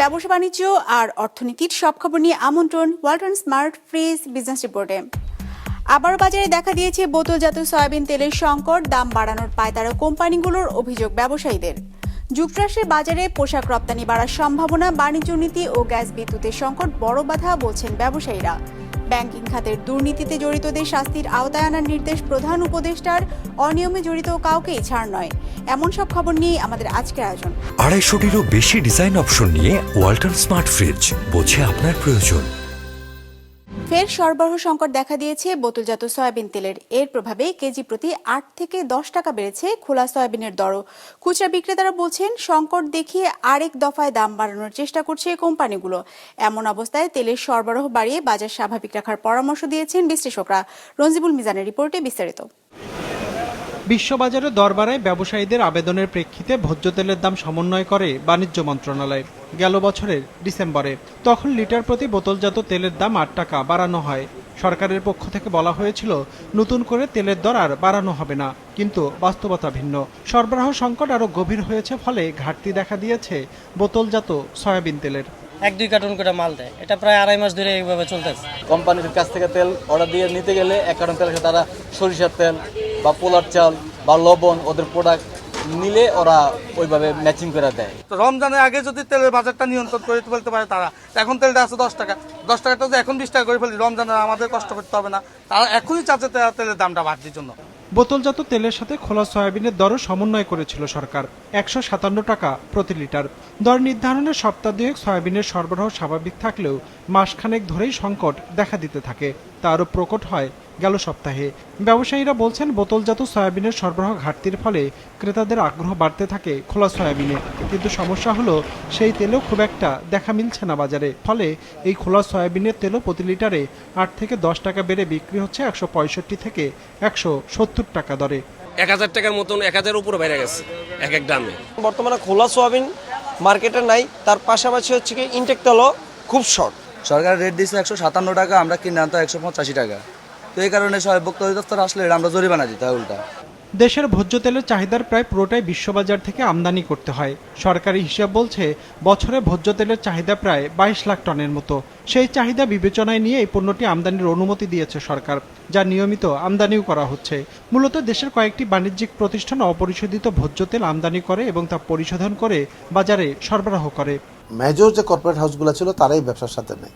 ব্যবসা বাণিজ্য আর অর্থনীতির সব খবর নিয়ে আমন্ত্রণ ওয়ালটন স্মার্ট ফ্রিজ বিজনেস রিপোর্টে। আবার বাজারে দেখা দিয়েছে বোতলজাত সয়াবিন তেলের সংকট, দাম বাড়ানোর পায়তারা কোম্পানিগুলোর অভিযোগ ব্যবসায়ীদের। যুক্তরাষ্ট্রের বাজারে পোশাক রপ্তানি বাড়ার সম্ভাবনা, বাণিজ্য নীতি ও গ্যাস বিদ্যুতের সংকট বড় বাধা বলছেন ব্যবসায়ীরা। ব্যাংকিং খাতের দুর্নীতিতে জড়িতদের শাস্তির আওতায় আনার নির্দেশ প্রধান উপদেষ্টার, অনিয়মে জড়িত কাউকেই ছাড় নয়। এমন সব খবর নিয়ে আমাদের আজকের আয়োজন। আড়াইশোটিরও বেশি ডিজাইন অপশন নিয়ে ওয়াল্টন স্মার্ট ফ্রিজ, বোঝে আপনার প্রয়োজন। ফের সরবরাহ সংকট দেখা দিয়েছে বোতলজাত সয়াবিন তেলের। এর প্রভাবে কেজি প্রতি আট থেকে দশ টাকা বেড়েছে খোলা সয়াবিনের দরও। খুচরা বিক্রেতারা বলছেন, সংকট দেখিয়ে আরেক দফায় দাম বাড়ানোর চেষ্টা করছে কোম্পানিগুলো। এমন অবস্থায় তেলের সরবরাহ বাড়িয়ে বাজার স্বাভাবিক রাখার পরামর্শ দিয়েছেন বিশ্লেষকরা। রঞ্জিবুল মিজানের রিপোর্টে বিস্তারিত। বিশ্ববাজারে দর বাড়ায় ব্যবসায়ীদের আবেদনের প্রেক্ষিতে ভোজ্য তেলের দাম সমন্বয় করে বাণিজ্য মন্ত্রণালয়। গেল বছরের ডিসেম্বরে তখন লিটার প্রতি বোতলজাত তেলের দাম আট টাকা বাড়ানো হয়। সরকারের পক্ষ থেকে বলা হয়েছিল নতুন করে তেলের দর আর বাড়ানো হবে না কিন্তু বাস্তবতা ভিন্ন। সরবরাহ সংকট আরও গভীর হয়েছে ফলে ঘাটতি দেখা দিয়েছে বোতলজাত সয়াবিন তেলের। এক দুই কার্টন করে মাল দেয়। এটা প্রায় আড়াই মাস ধরে এইভাবে চলতেছে। কোম্পানির কাছ থেকে তেল অর্ডার দিয়ে নিতে গেলে এক তেলের সাথে তারা সরিষার তেল বা পোলার চাল বা লবণ ওদের প্রোডাক্ট নিলে ওরা ওইভাবে ম্যাচিং করে দেয়। তো রমজানের আগে যদি তেলের বাজারটা নিয়ন্ত্রণ করে ফেলতে পারে তারা। এখন তেলটা আছে দশ টাকা। দশ টাকাটা যদি এখন বিশ টাকা করে ফেলি রমজানে আমাদের কষ্ট করতে হবে না। তারা এখনই চাচ্ছে তেলের দামটা বাড়তির জন্য। বোতলজাত তেলের সাথে খোলা সয়াবিনের দরও সমন্বয় করেছিল সরকার। একশো সাতান্ন টাকা প্রতি লিটার। দর নির্ধারণের সপ্তাহ দুয়েক সয়াবিনের সরবরাহ স্বাভাবিক থাকলেও মাসখানেক ধরেই সংকট দেখা দিতে থাকে। তা আরও প্রকট হয় গেল সপ্তাহে। ব্যবসায়ীরা বলছেন, বোতলজাত সয়াবিনের সরবরাহ ঘাটতির ফলে ক্রেতাদের আগ্রহ বাড়তে থাকে খোলা সয়াবিনে। কিন্তু সমস্যা হলো, সেই তেলও খুব একটা দেখা মিলছে না বাজারে। ফলে এই খোলা সয়াবিনের তেলও প্রতি লিটারে আট থেকে দশ টাকা বেড়ে বিক্রি হচ্ছে একশো পঁয়ষট্টি থেকে একশো সত্তর টাকা দরে। এক হাজার টাকার মতন এক হাজার উপরে বেড়ে গেছে এক এক দামে। বর্তমানে খোলা সোয়াবিন মার্কেটে নাই তার পাশাপাশি হচ্ছে কি ইনটেক তেলও খুব শর্ট সরকার রেট দিচ্ছে একশো সাতান্ন টাকা আমরা কিনে আনতো একশো পঁচাশি টাকা। তো এই কারণে ভোক্তা অধিদপ্তর আসলে আমরা জরিমানা দিতে হয় উল্টা। দেশের ভোজ্য তেলের চাহিদার প্রায় পুরোটাই বিশ্ববাজার থেকে আমদানি করতে হয়। সরকারি হিসাব বলছে, বছরে ভোজ্য তেলের চাহিদা প্রায় বাইশ লাখ টনের মতো। সেই চাহিদা বিবেচনায় নিয়ে এই পণ্যটি আমদানির অনুমতি দিয়েছে সরকার, যা নিয়মিত আমদানিও করা হচ্ছে। মূলত দেশের কয়েকটি বাণিজ্যিক প্রতিষ্ঠান অপরিশোধিত ভোজ্য তেল আমদানি করে এবং তা পরিশোধন করে বাজারে সরবরাহ করে। মেজর যে কর্পোরেট হাউসগুলো ছিল, তারাই ব্যবসার সাথে নেই।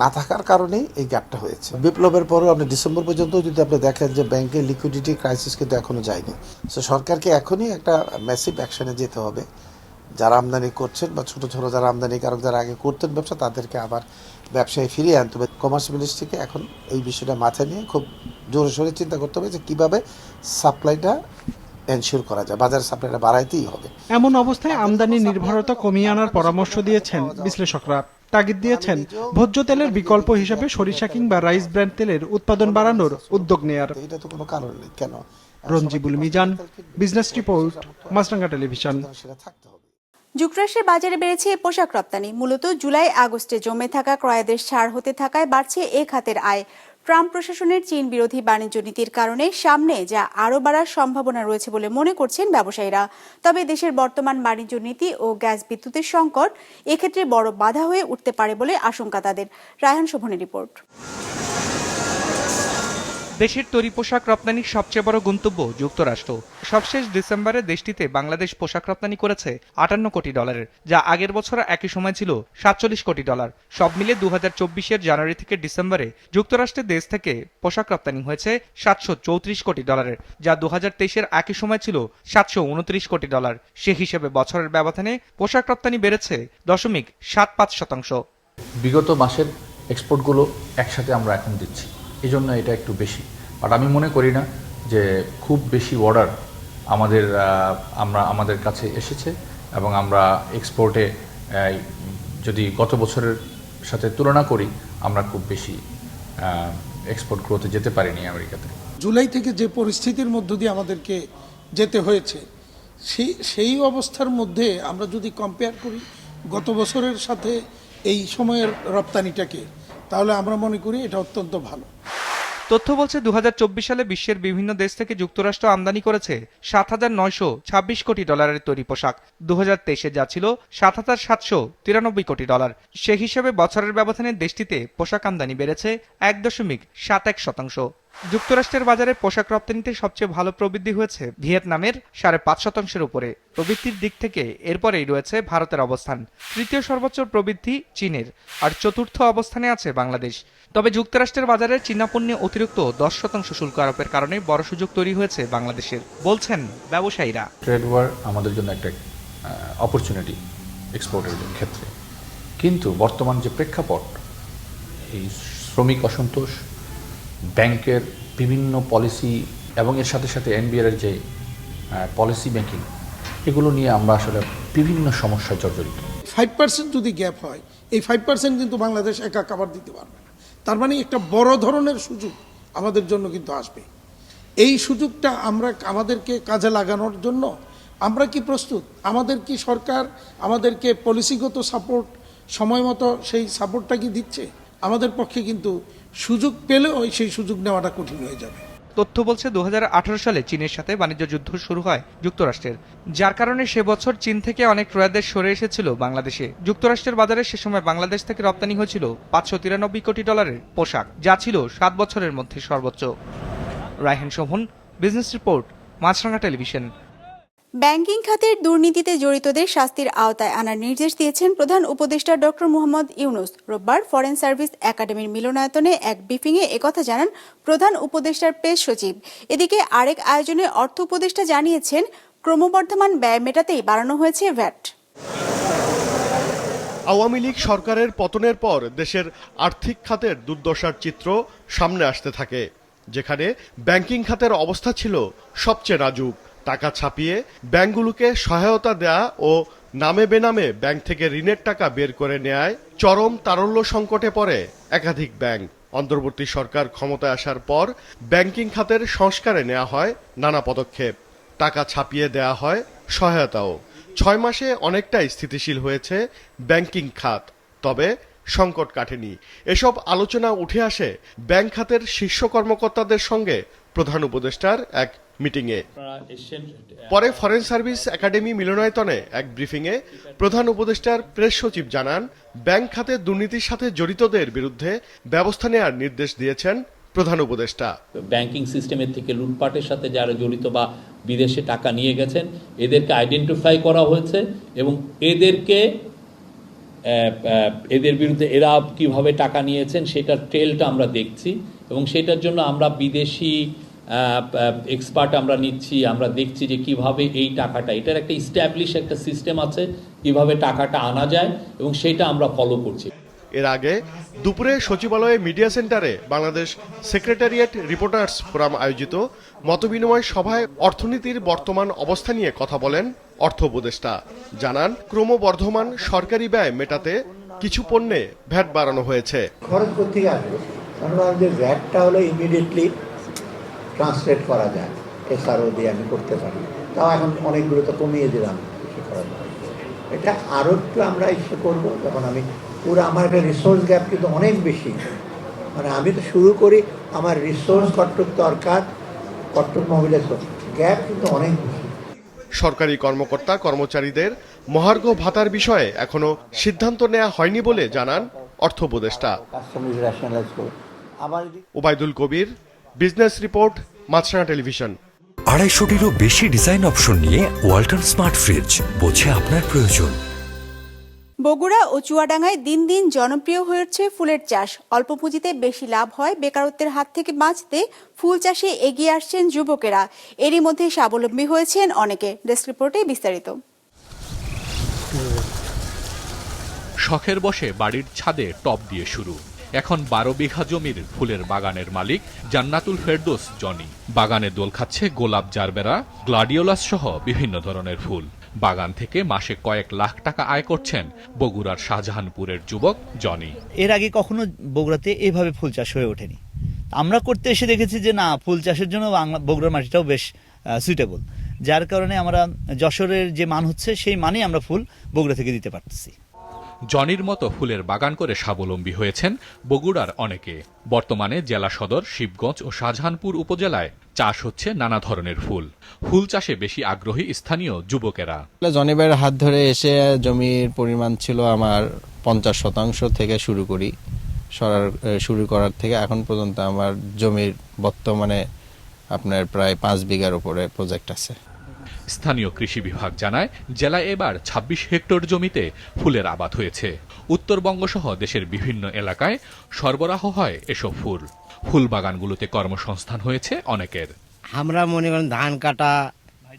না থাকার কারণেই এই গ্যাপটা হয়েছে। বিপ্লবের পরেও আপনি ডিসেম্বর পর্যন্ত যদি আপনি দেখেন যে ব্যাংকের লিকুইডিটি ক্রাইসিস কিন্তু এখনও যায়নি। সো সরকারকে এখনই একটা ম্যাসিভ অ্যাকশানে যেতে হবে। যারা আমদানি করছেন বা ছোটো ছোটো যারা আমদানিকারক যারা আগে করতেন ব্যবসা, তাদেরকে আবার ব্যবসায় ফিরিয়ে আনতে হবে। কমার্স মিনিস্ট্রিকে এখন এই বিষয়টা মাথায় নিয়ে খুব জোরে সোরে চিন্তা করতে হবে যে কীভাবে সাপ্লাইটা এনশিওর করা যায়। বাজারের সাপ্লাইটা বাড়াইতেই হবে। এমন অবস্থায় আমদানি নির্ভরতা কমিয়ে আনার পরামর্শ দিয়েছেন বিশ্লেষকরা। তাগিদ দিয়েছেন ভোজ্য তেলের বিকল্প হিসেবে সরিষা কিংবা রাইস ব্র্যান্ড তেলের উৎপাদন বাড়ানোর উদ্যোগ নেয়ার। এটা তো কোনো কারণ নেই কেন? Ranjibul Mizan business report Maasranga television. যুক্তরাষ্ট্রের বাজারে বেড়েছে পোশাক রপ্তানি। মূলত জুলাই আগস্টে জমে থাকা ক্রয়াদেশ ছাড় হতে থাকায় বাড়ছে এ খাতের আয়। ট্রাম্প প্রশাসনের চীন বিরোধী বাণিজ্য নীতির কারণে সামনে যা আরও বাড়ার সম্ভাবনা রয়েছে বলে মনে করছেন ব্যবসায়ীরা। তবে দেশের বর্তমান বাণিজ্য নীতি ও গ্যাস বিদ্যুতের সংকট এক্ষেত্রে বড় বাধা হয়ে উঠতে পারে বলে আশঙ্কা তাদের। রায়হান শোভনের রিপোর্ট। দেশের তৈরি পোশাক রপ্তানির সবচেয়ে বড় গন্তব্য যুক্তরাষ্ট্র। সবশেষ ডিসেম্বরে দেশটিতে বাংলাদেশ পোশাক রপ্তানি করেছে আটান্ন কোটি ডলারের, যা আগের বছর একই সময় ছিল সাতচল্লিশ কোটি ডলার। সব মিলে দু হাজার জানুয়ারি থেকে ডিসেম্বরে যুক্তরাষ্ট্রের দেশ থেকে পোশাক রপ্তানি হয়েছে সাতশো চৌত্রিশ কোটি ডলারের, যা দু হাজার একই সময় ছিল সাতশো উনত্রিশ কোটি ডলার। সে হিসেবে বছরের ব্যবধানে পোশাক রপ্তানি বেড়েছে দশমিক সাত পাঁচ শতাংশ। বিগত মাসের এক্সপোর্টগুলো একসাথে আমরা এখন দিচ্ছি। এই জন্য এটা একটু বেশি। বাট আমি মনে করি না যে খুব বেশি অর্ডার আমাদের আমরা আমাদের কাছে এসেছে এবং আমরা এক্সপোর্টে যদি গত বছরের সাথে তুলনা করি, আমরা খুব বেশি এক্সপোর্ট গ্রোথে যেতে পারিনি আমেরিকাতে। জুলাই থেকে যে পরিস্থিতির মধ্য দিয়ে আমাদেরকে যেতে হয়েছে সেই সেই অবস্থার মধ্যে আমরা যদি কম্পেয়ার করি গত বছরের সাথে এই সময়ের রপ্তানিটাকে, তাহলে আমরা মনে করি এটা অত্যন্ত ভালো। তথ্য বলছে দু হাজার চব্বিশ সালে বিশ্বের বিভিন্ন দেশ থেকে যুক্তরাষ্ট্র আমদানি করেছে সাত হাজার নয়শো ছাব্বিশ কোটি ডলারের তৈরি পোশাক। দু হাজার তেইশে যা ছিল সাত হাজার সাতশো তিরানব্বই কোটি ডলার। সে হিসেবে বছরের ব্যবধানে দেশটিতে পোশাক আমদানি বেড়েছে এক দশমিক সাত এক শতাংশ। যুক্তরাষ্ট্রের বাজারে পোশাক রপ্তানিতে সবচেয়ে ভালো প্রবৃদ্ধি হয়েছে ভিয়েতনামের সাড়ে পাঁচ শতাংশের উপরে। প্রবৃদ্ধির দিক থেকে এরপরেই রয়েছে ভারতের অবস্থান। তৃতীয় সর্বোচ্চ প্রবৃদ্ধি চীনের। আর চতুর্থ অবস্থানে আছে বাংলাদেশ। তবে যুক্তরাষ্ট্রের বাজারে চীনা পণ্যে অতিরিক্ত দশ শতাংশ শুল্ক আরোপের কারণে বড় সুযোগ তৈরি হয়েছে বাংলাদেশের বলছেন ব্যবসায়ীরা। ট্রেড ওয়ার আমাদের জন্য একটা অপরচুনিটি এক্সপোর্টের ক্ষেত্রে। কিন্তু বর্তমান যে প্রেক্ষাপট এই শ্রমিক অসন্তোষ ব্যাংকের বিভিন্ন পলিসি এবং এর সাথে সাথে এনবিআর এর যে পলিসি মেকিং এগুলো নিয়ে আমরা আসলে বিভিন্ন সমস্যায় জর্জরিত। ফাইভ পার্সেন্ট যদি গ্যাপ হয় এই ফাইভ পার্সেন্ট কিন্তু বাংলাদেশ একা কাভার দিতে পারবে না। তার মানে একটা বড় ধরনের সুযোগ আমাদের জন্য কিন্তু আসবে। এই সুযোগটা আমরা আমাদেরকে কাজে লাগানোর জন্য আমরা কি প্রস্তুত? আমাদের কি সরকার আমাদেরকে পলিসিগত সাপোর্ট সময় মতো সেই সাপোর্টটা কি দিচ্ছে? আমাদের পক্ষে কিন্তু সুযোগ পেলেও সেই সুযোগ নেওয়াটা কঠিন হয়ে যাবে। তথ্য বলছে দু হাজার আঠারো সালে চীনের সাথে বাণিজ্য যুদ্ধ শুরু হয় যুক্তরাষ্ট্রের। যার কারণে সে বছর চীন থেকে অনেক ক্রয়াদেশ সরে এসেছিল বাংলাদেশে। যুক্তরাষ্ট্রের বাজারে সে সময় বাংলাদেশ থেকে রপ্তানি হয়েছিল পাঁচশো তিরানব্বই কোটি ডলারের পোশাক, যা ছিল সাত বছরের মধ্যে সর্বোচ্চ। Raihan Shovon business report Maasranga television. Banking খাতের দুর্নীতিতে জড়িতদের শাস্তির আওতায় আনার নির্দেশ দিয়েছেন প্রধান উপদেষ্টা ডক্টর মোহাম্মদ ইউনুস। রোববার ফরেন সার্ভিস একাডেমির মিলনায়তনে এক ব্রিফিংয়ে একথা জানান প্রধান উপদেষ্টার প্রেস সচিব। এদিকে আরেক আয়োজনে অর্থ উপদেষ্টা জানিয়েছেন, ক্রমবর্ধমান ব্যয় মেটাতেই বাড়ানো হয়েছে ভ্যাট। আওয়ামী লীগ সরকারের পতনের পর দেশের আর্থিক খাতের দুর্দশার চিত্র সামনে আসতে থাকে, যেখানে ব্যাংকিং খাতের অবস্থা ছিল সবচেয়ে নাজুক। টাকা ছাপিয়ে ব্যাংকগুলোকে সহায়তা দেয়া ও নামে বেনামে ব্যাংক থেকে ঋণের টাকা বের করে নেয় চরম তারল্য সংকটে পড়ে একাধিক ব্যাংক। অন্তর্বর্তী সরকার ক্ষমতায় আসার পর ব্যাংকিং খাতের সংস্কারে নেওয়া হয় নানা পদক্ষেপ। টাকা ছাপিয়ে দেয়া হয় সহায়তাও। ছয় মাসে অনেকটাই স্থিতিশীল হয়েছে ব্যাংকিং খাত। তবে সংকট কাটেনি। এসব আলোচনা উঠে আসে ব্যাংক খাতের শীর্ষ কর্মকর্তাদের সঙ্গে প্রধান উপদেষ্টার এক মিটিংয়ে। পরে ফরেন সার্ভিস একাডেমি মিলনায়তনে এক ব্রিফিংয়ে প্রধান উপদেষ্টার প্রেস সচিব জানান, ব্যাংক খাতে দুর্নীতির সাথে জড়িতদের বিরুদ্ধে ব্যবস্থা নেওয়ার নির্দেশ দিয়েছেন প্রধান উপদেষ্টা। ব্যাংকিং সিস্টেমের থেকে লুটপাটের সাথে যারা জড়িত বা বিদেশে টাকা নিয়ে গেছেন, এদেরকে আইডেন্টিফাই করা হয়েছে এবং এদেরকে এদের বিরুদ্ধে এরা কীভাবে টাকা নিয়েছেন, সেটার ট্রেলটা আমরা দেখছি এবং সেটার জন্য আমরা বিদেশি এক্সপার্ট আমরা নিচ্ছি আমরা দেখছি যে কীভাবে এই টাকাটা এটার একটা ইস্টাবলিশ একটা সিস্টেম আছে কীভাবে টাকাটা আনা যায় এবং সেটা আমরা ফলো করছি। এর আগে দুপুরে সচিবালয়ে মিডিয়া সেন্টারে বাংলাদেশ সেক্রেটারিয়েট রিপোর্টার্স ফোরাম আয়োজিত মতবিনিময় সভায় অর্থনীতির বর্তমান অবস্থা নিয়ে কথা বলেন অর্থ উপদেষ্টা। জানান ক্রমবর্ধমান সরকারি ব্যয় মেটাতে কিছু পণ্যে ভ্যাট বাড়ানো হয়েছে। খরচ কোথেকে আসবে কারণ যে ভ্যাটটা হলো ইমিডিয়েটলি ট্রান্সলেট করা যায়। এসআরও দিয়ে আমি করতে পারি। তাও এখন অনেকগুলো তো কমিয়ে দিলাম কিছু করার এটা আরও একটু আমরা ইস্যু করব যখন আমি পুরো আমার একটা রিসোর্স গ্যাপ কিন্তু অনেক বেশি। মানে আমি তো শুরু করি আমার রিসোর্স কট্টক দরকার কট্টক মোবিলাইজেশন গ্যাপ কিন্তু অনেক বেশি। সরকারি কর্মকর্তা কর্মচারীদের মহার্ঘ ভাতার বিষয়ে এখনও সিদ্ধান্ত নেওয়া হয়নি বলে জানান অর্থ উপদেষ্টা। Obaidul Kabir business report Maasranga television আড়াইশোটিরও বেশি ডিজাইন অপশন নিয়ে ওয়াল্টন স্মার্ট ফ্রিজ বোঝে আপনার প্রয়োজন। বগুড়া ও চুয়াডাঙ্গায় দিন দিন জনপ্রিয় হয়ে উঠছে ফুলের চাষ। অল্প পুঁজিতে বেশি লাভ হয় বেকারত্বের হাত থেকে বাঁচতে ফুল চাষে এগিয়ে আসছেন যুবকেরা। এরই মধ্যে স্বাবলম্বী হয়েছেন অনেকে। ডেস্ক রিপোর্টে বিস্তারিত। শখের বসে বাড়ির ছাদে টপ দিয়ে শুরু। এখন বারো বিঘা জমির ফুলের বাগানের মালিক জান্নাতুল ফেরদোস জনি। বাগানে দোল খাচ্ছে গোলাপ জারবেরা, গ্লাডিওলাস সহ বিভিন্ন ধরনের ফুল। বাগান থেকে মাসে কয়েক লাখ টাকা আয় করছেন বগুড়ার শাহজাহানপুরের যুবক জনি। এর আগে কখনো বগুড়াতে এভাবে ফুল চাষ হয়ে ওঠেনি। আমরা করতে এসে দেখেছি যে না, ফুল চাষের জন্য বগুড়ার মাটিটাও বেশ সুইটেবল যার কারণে আমরা যশোরের যে মান হচ্ছে, সেই মানেই আমরা ফুল বগুড়া থেকে দিতে পারতেছি। জনির মতো ফুলের বাগান করে স্বাবলম্বী হয়েছেন বগুড়ার অনেকে। বর্তমানে জেলা সদর, শিবগঞ্জ ও শাহজাহানপুর উপজেলায় চাষ হচ্ছে নানা ধরনের ফুল। ফুল চাষে বেশি আগ্রহী স্থানীয় যুবকেরা। জনিবের হাত ধরে এসে জমির পরিমাণ ছিল আমার পঞ্চাশ শতাংশ থেকে শুরু করি। সরার শুরু করার থেকে এখন পর্যন্ত আমার জমির বর্তমানে আপনার প্রায় পাঁচ বিঘার উপরে প্রজেক্ট আছে। স্থানীয় কৃষি বিভাগ জানায় জেলায় এবার ২৬ হেক্টর জমিতে ফুলের আবাদ হয়েছে। উত্তরবঙ্গসহ দেশের বিভিন্ন এলাকায় সরবরাহ হয় এসব ফুল। ফুল বাগানগুলোতে কর্মসংস্থান হয়েছে অনেকের। আমরা মনে করেন ধান কাটা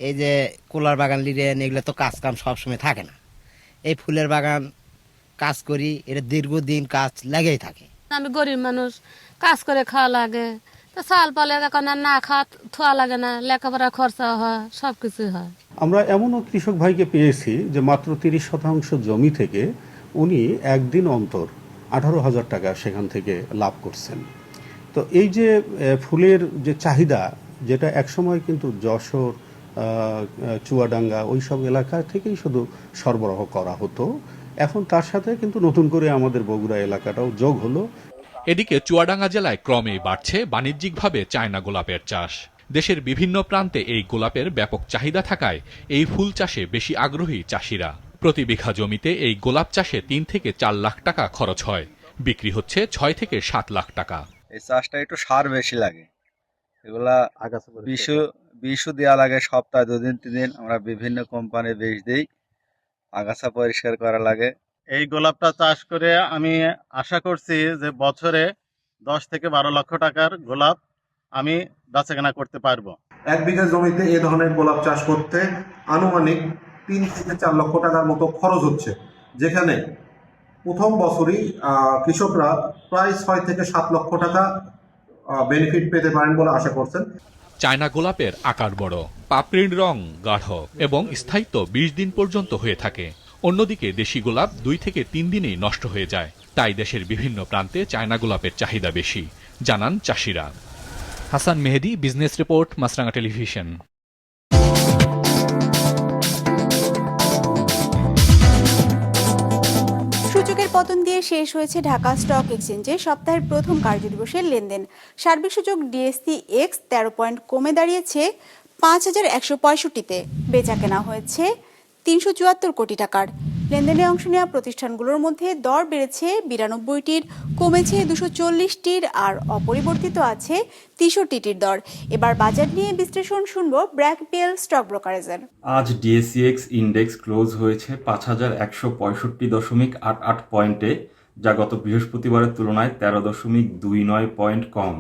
এই যে কোলার বাগান লিডেন এগুলো তো কাজ কাম সবসময় থাকে না। এই ফুলের বাগান কাজ করি এটা দীর্ঘদিন কাজ লেগেই থাকে। আমি গরিব মানুষ কাজ করে খাওয়া লাগে। চাল না খাওয়া থোয়া লাগে না লেখাপড়া খরচা হয় সব কিছু হয়। আমরা এমনও কৃষক ভাইকে পেয়েছি যে মাত্র তিরিশ শতাংশ জমি থেকে উনি একদিন অন্তর আঠারো হাজার টাকা সেখান থেকে লাভ করছেন। তো এই যে ফুলের যে চাহিদা, যেটা একসময় কিন্তু যশোর চুয়াডাঙ্গা ওই সব এলাকা থেকেই শুধু সরবরাহ করা হতো, এখন তার সাথে কিন্তু নতুন করে আমাদের বগুড়া এলাকাটাও যোগ হলো। এদিকে চুয়াডাঙ্গা জেলায় ক্রমেই বাড়ছে বাণিজ্যিকভাবে চায়না গোলাপের চাষ। দেশের বিভিন্ন প্রান্তে এই গোলাপের ব্যাপক চাহিদা থাকায় এই ফুল চাষে বেশি আগ্রহী চাষিরা। প্রতি বিঘা জমিতে এই গোলাপ চাষে তিন থেকে চার লাখ টাকা খরচ হয়। বিক্রি হচ্ছে ছয় থেকে সাত লাখ টাকা। এই চাষটা একটু সার বেশি লাগে। এগুলা বিষু বিষু দেওয়া লাগে সপ্তাহে দুদিন তিন দিন আমরা বিভিন্ন কোম্পানি বেশ দিই। আগাছা পরিষ্কার করা লাগে। এই গোলাপটা চাষ করে আমি আশা করছি যে বছরে দশ থেকে বারো লক্ষ টাকার গোলাপ আমি বেচাকেনা করতে পারব। এক বিঘা জমিতে এ ধরনের গোলাপ চাষ করতে আনুমানিক তিন থেকে চার লক্ষ টাকার মতো খরচ হচ্ছে যেখানে প্রথম বছরই কৃষকরা প্রায় ছয় থেকে সাত লক্ষ টাকা বেনিফিট পেতে পারেন বলে আশা করছেন। চায়না গোলাপের আকার বড় পাপড়ির রং গাঢ় এবং স্থায়িত্ব বিশ দিন পর্যন্ত হয়ে থাকে। অন্যদিকে দেশি গোলাপ দুই থেকে তিন দিনেই নষ্ট হয়ে যায়। তাই দেশের বিভিন্ন প্রান্তে চায়না গোলাপের চাহিদা বেশি। জানান চাষিরা। Hasan Mehedi, business report Maasranga television. সূচকের পতন দিয়ে শেষ হয়েছে ঢাকা স্টক এক্সচেঞ্জে সপ্তাহের প্রথম কার্যদিবসের লেনদেন। সার্বিক সূচক ডিএসসি এক্স তেরো পয়েন্ট কমে দাঁড়িয়েছে পাঁচ হাজার একশো পঁয়ষট্টিতে। বেচা কেনা হয়েছে তিনশো চুয়াত্তর কোটি টাকার। লেনদেনে অংশ নেওয়া প্রতিষ্ঠানগুলোর মধ্যে দর বেড়েছে বিরানব্বইটির, কমেছে দুশো চল্লিশটির আর অপরিবর্তিত আছে তেষট্টিটির দর। এবার বাজার নিয়ে বিশ্লেষণ শুনব ব্র্যাকবিএল স্টক ব্রোকারেজের। আজ ডিএসিএক্স ইন্ডেক্স ক্লোজ হয়েছে পাঁচ হাজার একশো পঁয়ষট্টি দশমিক আট আট পয়েন্টে, যা গত বৃহস্পতিবারের তুলনায় তেরো দশমিক দুই নয় পয়েন্ট কম।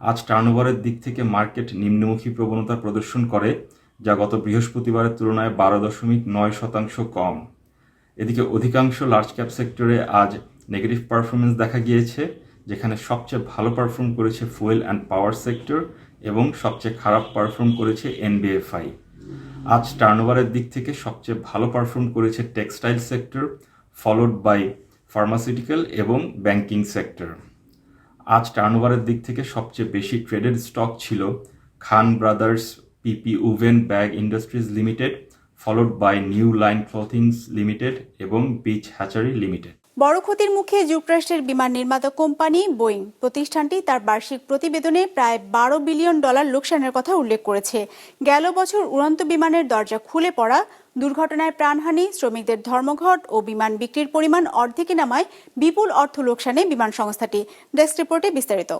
আজ টার্নওভারের দিক থেকে মার্কেট নিম্নমুখী প্রবণতা প্রদর্শন করে। যা গত বৃহস্পতিবারের তুলনায় বারো দশমিক নয় শতাংশ কম। এদিকে অধিকাংশ লার্জ ক্যাপ সেক্টরে আজ নেগেটিভ পারফরমেন্স দেখা গিয়েছে, যেখানে সবচেয়ে ভালো পারফর্ম করেছে ফুয়েল অ্যান্ড পাওয়ার সেক্টর এবং সবচেয়ে খারাপ পারফর্ম করেছে এনবিএফআই আজ টার্নওভারের দিক থেকে সবচেয়ে ভালো পারফর্ম করেছে textile sector followed by pharmaceutical এবং ব্যাংকিং সেক্টর আজ টার্নওভারের দিক থেকে সবচেয়ে বেশি ট্রেডেড স্টক ছিল Khan brothers P P woven bag industries limited followed by new line clothings limited এবং বিচ হ্যাচারি লিমিটেড বড় ক্ষতির মুখে যুক্তরাষ্ট্রের বিমান নির্মাতা কোম্পানি বোয়িং প্রতিষ্ঠানটি তার বার্ষিক প্রতিবেদনে প্রায় বারো বিলিয়ন ডলার লোকসানের কথা উল্লেখ করেছে। গেল বছর উড়ন্ত বিমানের দরজা খুলে পড়া দুর্ঘটনায় প্রাণহানি শ্রমিকদের ধর্মঘট ও বিমান বিক্রির পরিমাণ অর্ধেকে নামায় বিপুল অর্থ লোকসানে বিমান সংস্থাটি। ডেস্ক রিপোর্টে বিস্তারিত।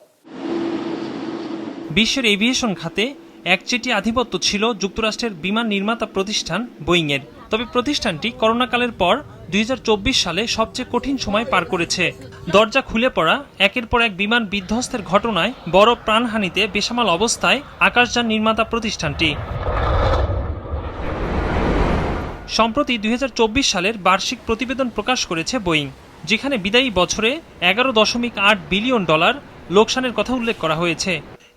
বিশ্বের এভিয়েশন খাতে একচেটি আধিপত্য ছিল যুক্তরাষ্ট্রের বিমান নির্মাতা প্রতিষ্ঠান বোয়িংয়ের। তবে প্রতিষ্ঠানটি করোনাকালের পর দুই হাজার চব্বিশ সালে সবচেয়ে কঠিন সময় পার করেছে। দরজা খুলে পড়া, একের পর এক বিমান বিধ্বস্তের ঘটনায় বড় প্রাণহানিতে বেসামাল অবস্থায় আকাশযান নির্মাতা প্রতিষ্ঠানটি। সম্প্রতি দুই হাজার চব্বিশ সালের বার্ষিক প্রতিবেদন প্রকাশ করেছে বোয়িং, যেখানে বিদায়ী বছরে এগারো দশমিক আট বিলিয়ন ডলার লোকসানের কথা উল্লেখ করা হয়েছে।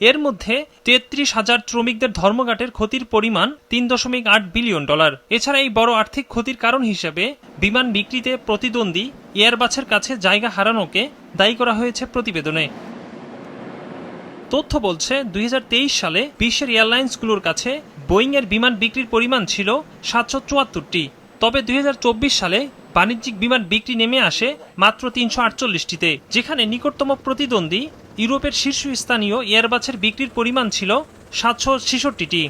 এর মধ্যে তেত্রিশ হাজার শ্রমিকদের ধর্মঘাটের ক্ষতির পরিমাণ তিন দশমিক আট বিলিয়ন ডলার। এছাড়া এই বড় আর্থিক ক্ষতির কারণ হিসেবে বিমান বিক্রিতে প্রতিদ্বন্দ্বী এয়ারবাসের কাছে জায়গা হারানোকে দায়ী করা হয়েছে প্রতিবেদনে। তথ্য বলছে, দুই হাজার তেইশ সালে বিশ্বের এয়ারলাইন্সগুলোর কাছে বোয়িং এর বিমান বিক্রির পরিমাণ ছিল সাতশো চুয়াত্তরটি। তবে দুই হাজার চব্বিশ সালে বাণিজ্যিক বিমান বিক্রি নেমে আসে মাত্র তিনশো আটচল্লিশটিতে, যেখানে নিকটতম প্রতিদ্বন্দ্বী ইউরোপের শীর্ষস্থানীয় এয়ারবাসের বিক্রির পরিমাণ ছিল সাতশো ছেষট্টিটি।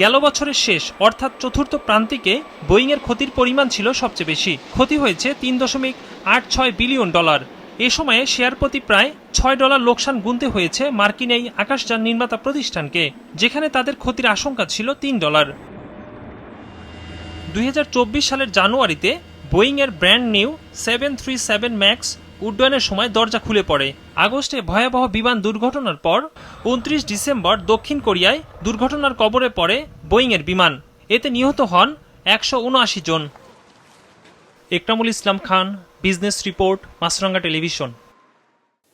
গেল বছরের শেষ, অর্থাৎ চতুর্থ প্রান্তিকে বোয়িংয়ের ক্ষতির পরিমাণ ছিল সবচেয়ে বেশি। ক্ষতি হয়েছে তিন দশমিক আট ছয় বিলিয়ন ডলার। এ সময়ে শেয়ার প্রতি প্রায় ছয় ডলার লোকসান গুনতে হয়েছে মার্কিন এই আকাশযান নির্মাতা প্রতিষ্ঠানকে, যেখানে তাদের ক্ষতির আশঙ্কা ছিল তিন ডলার। দুই হাজার চব্বিশ সালের জানুয়ারিতে বোয়িংয়ের brand new seven three seven max উড্ডয়নের সময় দরজা খুলে পড়ে। আগস্টে ভয়াবহ বিমান দুর্ঘটনার পর উনত্রিশ ডিসেম্বর দক্ষিণ কোরিয়ায় দুর্ঘটনার কবরে পড়ে বোয়িংয়ের বিমান। এতে নিহত হন একশো উনআশি জন। Ekramul Islam Khan, business report Maasranga television.